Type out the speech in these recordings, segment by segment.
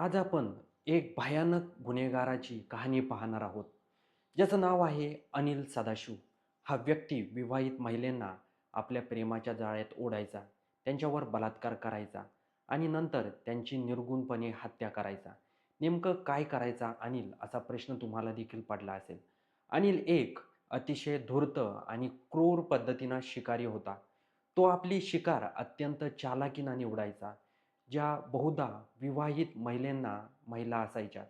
आज आपण एक भयानक गुन्हेगाराची कहाणी पाहणार आहोत. ज्याचं नाव आहे अनिल सदाशिव. हा व्यक्ती विवाहित महिलांना आपल्या प्रेमाच्या जाळ्यात ओढायचा त्यांच्यावर बलात्कार करायचा आणि नंतर त्यांची निर्गुणपणे हत्या करायचा. नेमकं काय करायचा अनिल असा प्रश्न तुम्हाला देखील पडला असेल. अनिल एक अतिशय धूर्त आणि क्रूर पद्धतीनं शिकारी होता. तो आपली शिकार अत्यंत चालाकीनं निवडायचा. ज्या बहुधा विवाहित महिलांना महिला असायच्या.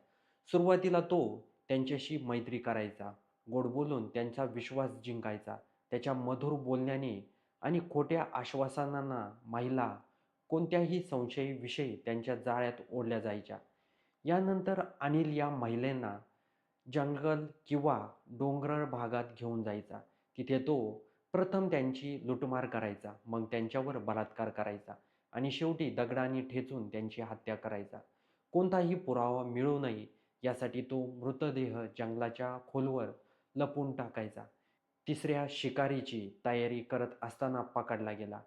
सुरुवातीला तो त्यांच्याशी मैत्री करायचा गोड बोलून त्यांचा विश्वास जिंकायचा त्याच्या मधुर बोलण्याने आणि खोट्या आश्वासनांना महिला कोणत्याही संशयीविषयी त्यांच्या जाळ्यात ओढल्या जायच्या. यानंतर अनिल या महिलांना जंगल किंवा डोंगराळ भागात घेऊन जायचा. तिथे तो प्रथम त्यांची लुटमार करायचा मग त्यांच्यावर बलात्कार करायचा. आणि शेवटी दगडाने ठेचून त्यांची हत्या करायचा. कोणताही पुरावा मिळू नये यासाठी तो मृतदेह जंगलाच्या खोलवर लपून टाकायचा. तिसऱ्या शिकारीची तयारी करत असताना पकडला गेला.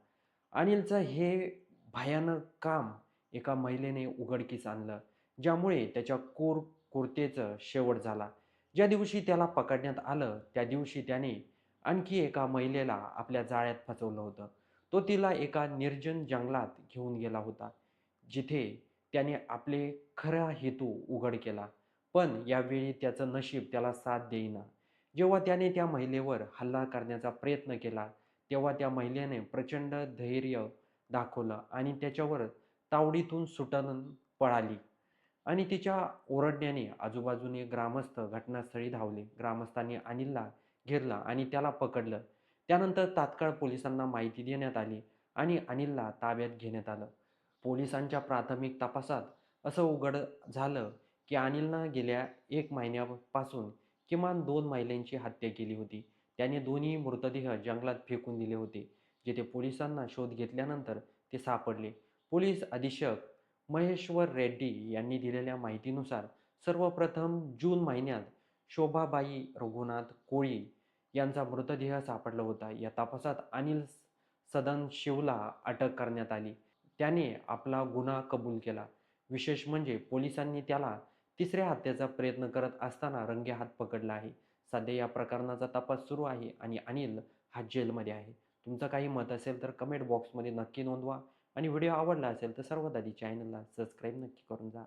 अनिलचं हे भयानक काम एका महिलेने उघडकीस आणलं ज्यामुळे त्याच्या कोर कुर्तेचं शेवट झाला. ज्या दिवशी त्याला पकडण्यात आलं त्या दिवशी त्याने आणखी एका महिलेला आपल्या जाळ्यात फसवलं होतं. तो तिला एका निर्जन जंगलात घेऊन गेला होता जिथे त्याने आपले खरा हेतू उघड केला. पण यावेळी त्याचं नशीब त्याला साथ देईना. जेव्हा त्याने त्या महिलेवर हल्ला करण्याचा प्रयत्न केला तेव्हा त्या महिलेने प्रचंड धैर्य दाखवलं आणि त्याच्यावर तावडीतून सुटून पळाली. आणि तिच्या ओरडण्याने आजूबाजूने ग्रामस्थ घटनास्थळी धावले. ग्रामस्थांनी अनिलला घेरलं आणि त्याला पकडलं. त्यानंतर तात्काळ पोलिसांना माहिती देण्यात आली आणि अनिलला ताब्यात घेण्यात आलं. पोलिसांच्या प्राथमिक तपासात असं उघड झालं की अनिलनं गेल्या एक महिन्यापासून किमान दोन महिलांची हत्या केली होती. त्याने दोन्ही मृतदेह जंगलात फेकून दिले होते जिथे पोलिसांना शोध घेतल्यानंतर ते सापडले. पोलीस अधीक्षक महेश्वर रेड्डी यांनी दिलेल्या माहितीनुसार सर्वप्रथम जून महिन्यात शोभाबाई रघुनाथ कोळी यांचा मृतदेह सापडला होता. या तपासात अनिल सदनशिवला अटक करण्यात आली. त्याने आपला गुन्हा कबूल केला. विशेष म्हणजे पोलिसांनी त्याला तिसऱ्या हत्येचा प्रयत्न करत असताना रंगे हात पकडला आहे. सध्या या प्रकरणाचा तपास सुरू आहे आणि अनिल हा जेलमध्ये आहे. तुमचं काही मत असेल तर कमेंट बॉक्समध्ये नक्की नोंदवा. आणि व्हिडिओ आवडला असेल तर सर्वात आधी चॅनलला सबस्क्राईब नक्की करून जा.